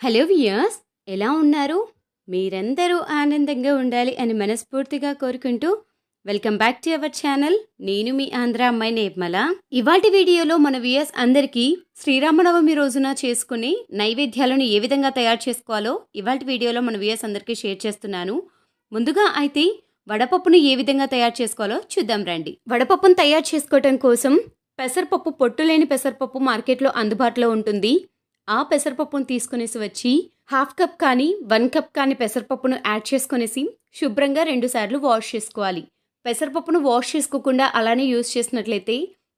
Hello viewers ఎలా ఉన్నారు? మీరందరూ ఆనందంగా ఉండాలి అని మనస్ఫూర్తిగా కోరుకుంటూ welcome back to our channel. నేను మీ ఆంధ్ర అమ్మాయి నిర్మల. ఇవాటి వీడియోలో మన వియర్స్ అందరికీ శ్రీరామనవమి రోజున చేసుకునే నైవేద్యాలను ఏ విధంగా తయారు చేసుకోవాలో ఇవాటి వీడియోలో మన వియర్స్ అందరికీ షేర్ చేస్తున్నాను. ముందుగా అయితే వడపప్పును ఏ విధంగా తయారు చేసుకోవాలో చూద్దాం రండి. వడపప్పును తయారు చేసుకోవటం కోసం పెసరపప్పు పొట్టు లేని పెసరపప్పు మార్కెట్లో అందుబాటులో ఉంటుంది. ఆ పెసరపప్పును తీసుకునేసి వచ్చి హాఫ్ కప్ కానీ వన్ కప్ కానీ పెసరపప్పును యాడ్ చేసుకునేసి శుభ్రంగా రెండు సార్లు వాష్ చేసుకోవాలి. పెసరపప్పును వాష్ చేసుకోకుండా అలానే యూజ్ చేసినట్లయితే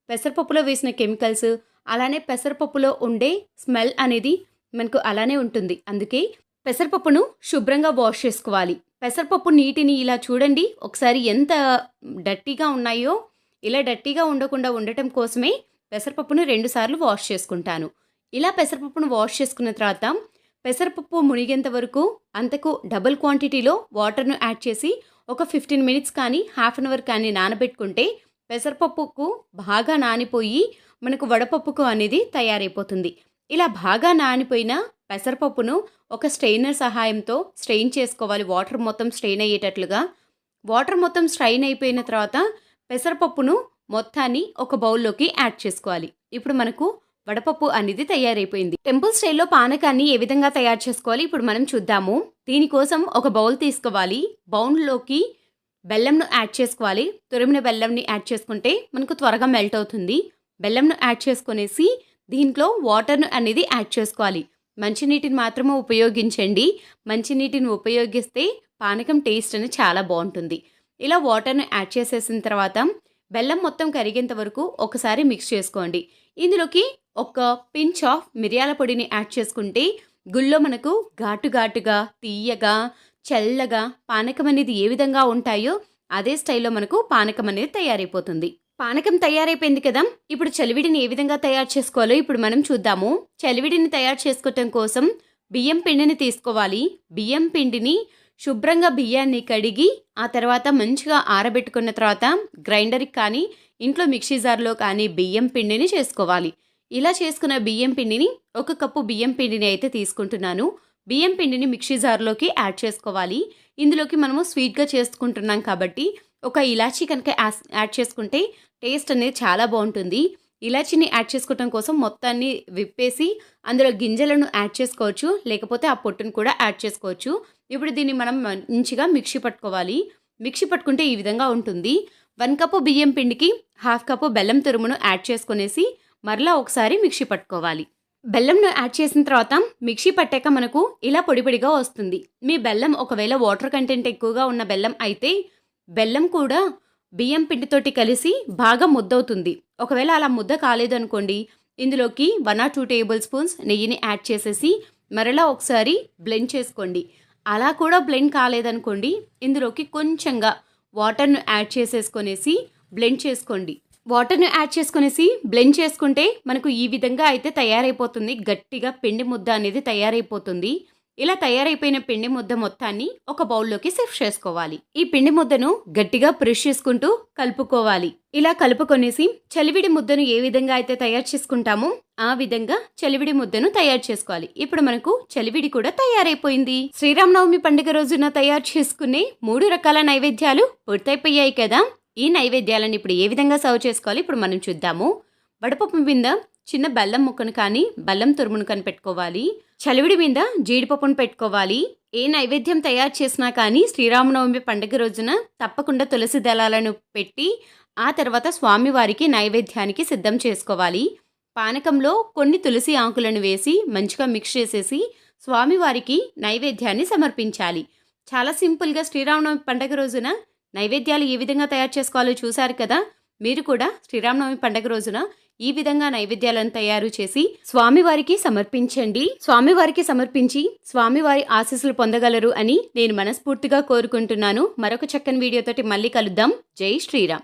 పెసరపప్పులో వేసిన కెమికల్స్ అలానే పెసరపప్పులో ఉండే స్మెల్ అనేది మనకు అలానే ఉంటుంది. అందుకే పెసరపప్పును శుభ్రంగా వాష్ చేసుకోవాలి. పెసరపప్పు నీటిని ఇలా చూడండి. ఒకసారి ఎంత డట్టీగా ఉన్నాయో ఇలా డట్టీగా ఉండకుండా ఉండటం కోసమే పెసరపప్పును రెండుసార్లు వాష్ చేసుకుంటాను. ఇలా పెసరపప్పును వాష్ చేసుకున్న తర్వాత పెసరపప్పు మునిగేంత వరకు అంతకు డబుల్ క్వాంటిటీలో వాటర్ను యాడ్ చేసి ఒక ఫిఫ్టీన్ మినిట్స్ కానీ హాఫ్ అన్ అవర్ కానీ నానబెట్టుకుంటే పెసరపప్పుకు బాగా నానిపోయి మనకు వడపప్పుకు అనేది తయారైపోతుంది. ఇలా బాగా నానిపోయిన పెసరపప్పును ఒక స్ట్రెయినర్ సహాయంతో స్ట్రెయిన్ చేసుకోవాలి. వాటర్ మొత్తం స్ట్రెయిన్ అయ్యేటట్లుగా వాటర్ మొత్తం స్ట్రెయిన్ అయిపోయిన తర్వాత పెసరపప్పును మొత్తాన్ని ఒక బౌల్లోకి యాడ్ చేసుకోవాలి. ఇప్పుడు మనకు వడపప్పు అనేది తయారైపోయింది. టెంపుల్ స్టైల్లో పానకాన్ని ఏ విధంగా తయారు చేసుకోవాలి ఇప్పుడు మనం చూద్దాము. దీనికోసం ఒక బౌల్ తీసుకోవాలి. బౌల్లోకి బెల్లంను యాడ్ చేసుకోవాలి. తురిమిన బెల్లంని యాడ్ చేసుకుంటే మనకు త్వరగా మెల్ట్ అవుతుంది. బెల్లంను యాడ్ చేసుకునేసి దీంట్లో వాటర్ను అనేది యాడ్ చేసుకోవాలి. మంచినీటిని మాత్రమే ఉపయోగించండి. మంచినీటిని ఉపయోగిస్తే పానకం టేస్ట్ అనేది చాలా బాగుంటుంది. ఇలా వాటర్ను యాడ్ చేసేసిన తర్వాత బెల్లం మొత్తం కరిగేంత వరకు ఒకసారి మిక్స్ చేసుకోండి. ఇందులోకి ఒక పించ్ ఆఫ్ మిరియాల పొడిని యాడ్ చేసుకుంటే గుళ్ళో మనకు ఘాటు ఘాటుగా తీయగా చల్లగా పానకం అనేది ఏ విధంగా ఉంటాయో అదే స్టైల్లో మనకు పానకం అనేది తయారైపోతుంది. పానకం తయారైపోయింది కదా ఇప్పుడు చలివిడిని ఏ విధంగా తయారు చేసుకోవాలో ఇప్పుడు మనం చూద్దాము. చలివిడిని తయారు చేసుకోవటం కోసం బియ్యం పిండిని తీసుకోవాలి. బియ్యం పిండిని శుభ్రంగా బియ్యాన్ని కడిగి ఆ తర్వాత మంచిగా ఆరబెట్టుకున్న తర్వాత గ్రైండర్కి కానీ ఇంట్లో మిక్సీ జార్లో కానీ బియ్యం పిండిని చేసుకోవాలి. ఇలా చేసుకున్న బియ్యం పిండిని ఒక కప్పు బియ్యం పిండిని అయితే తీసుకుంటున్నాను. బియ్యం పిండిని మిక్సీ జార్లోకి యాడ్ చేసుకోవాలి. ఇందులోకి మనము స్వీట్గా చేసుకుంటున్నాం కాబట్టి ఒక ఇలాచీ కనుక యాడ్ చేసుకుంటే టేస్ట్ అనేది చాలా బాగుంటుంది. ఇలాచీని యాడ్ చేసుకోవటం కోసం మొత్తాన్ని విప్పేసి అందులో గింజలను యాడ్ చేసుకోవచ్చు. లేకపోతే ఆ పొట్టును కూడా యాడ్ చేసుకోవచ్చు. ఇప్పుడు దీన్ని మనం మంచిగా మిక్సీ పట్టుకోవాలి. మిక్సీ పట్టుకుంటే ఈ విధంగా ఉంటుంది. వన్ కప్పు బియ్యం పిండికి హాఫ్ కప్పు బెల్లం తురుమును యాడ్ చేసుకునేసి మరలా ఒకసారి మిక్సీ పట్టుకోవాలి. బెల్లంను యాడ్ చేసిన తర్వాత మిక్సీ పట్టాక మనకు ఇలా పొడి పొడిగా వస్తుంది. మీ బెల్లం ఒకవేళ వాటర్ కంటెంట్ ఎక్కువగా ఉన్న బెల్లం అయితే బెల్లం కూడా బియ్యం పిండితోటి కలిసి బాగా ముద్దవుతుంది. ఒకవేళ అలా ముద్ద కాలేదు అనుకోండి ఇందులోకి one or two tablespoons నెయ్యిని యాడ్ చేసేసి మరలా ఒకసారి బ్లెండ్ చేసుకోండి. అలా కూడా బ్లెండ్ కాలేదనుకోండి ఇందులోకి కొంచెంగా వాటర్ను యాడ్ చేసేసుకొనేసి బ్లెండ్ చేసుకోండి. వాటర్ను యాడ్ చేసుకునేసి బ్లెండ్ చేసుకుంటే మనకు ఈ విధంగా అయితే తయారైపోతుంది. గట్టిగా పిండి ముద్ద అనేది తయారైపోతుంది. ఇలా తయారైపోయిన పిండి ముద్ద మొత్తాన్ని ఒక బౌల్లోకి షిఫ్ట్ చేసుకోవాలి. ఈ పిండి ముద్దను గట్టిగా ప్రెష్ చేసుకుంటూ కలుపుకోవాలి. ఇలా కలుపుకొనేసి చలివిడి ముద్దను ఏ విధంగా అయితే తయారు చేసుకుంటామో ఆ విధంగా చలివిడి ముద్దను తయారు చేసుకోవాలి. ఇప్పుడు మనకు చలివిడి కూడా తయారైపోయింది. శ్రీరామనవమి పండుగ రోజున తయారు చేసుకునే మూడు రకాల నైవేద్యాలు పూర్తయిపోయాయి కదా. ఈ నైవేద్యాలను ఇప్పుడు ఏ విధంగా సర్వ్ చేసుకోవాలి ఇప్పుడు మనం చూద్దాము. వడపప్పు మీద చిన్న బెల్లం ముక్కను కానీ బెల్లం తురుమును కానీ పెట్టుకోవాలి. చలివిడి మీద జీడిపప్పును పెట్టుకోవాలి. ఏ నైవేద్యం తయారు చేసినా కానీ శ్రీరామనవమి పండుగ రోజున తప్పకుండా తులసి దళాలను పెట్టి ఆ తర్వాత స్వామివారికి నైవేద్యానికి సిద్ధం చేసుకోవాలి. పానకంలో కొన్ని తులసి ఆకులను వేసి మంచిగా మిక్స్ చేసేసి స్వామివారికి నైవేద్యాన్ని సమర్పించాలి. చాలా సింపుల్గా శ్రీరామనవమి పండుగ రోజున నైవేద్యాలు ఏ విధంగా తయారు చేసుకోవాలో చూశారు కదా? మీరు కూడా శ్రీరామనవమి పండుగ రోజున ఈ విధంగా నైవేద్యాలను తయారు చేసి స్వామివారికి సమర్పించండి. స్వామివారికి సమర్పించి స్వామివారి ఆశీస్సులు పొందగలరు అని నేను మనస్ఫూర్తిగా కోరుకుంటున్నాను. మరొక చక్కని వీడియోతోటి మళ్ళీ కలుద్దాం. జై శ్రీరామ్.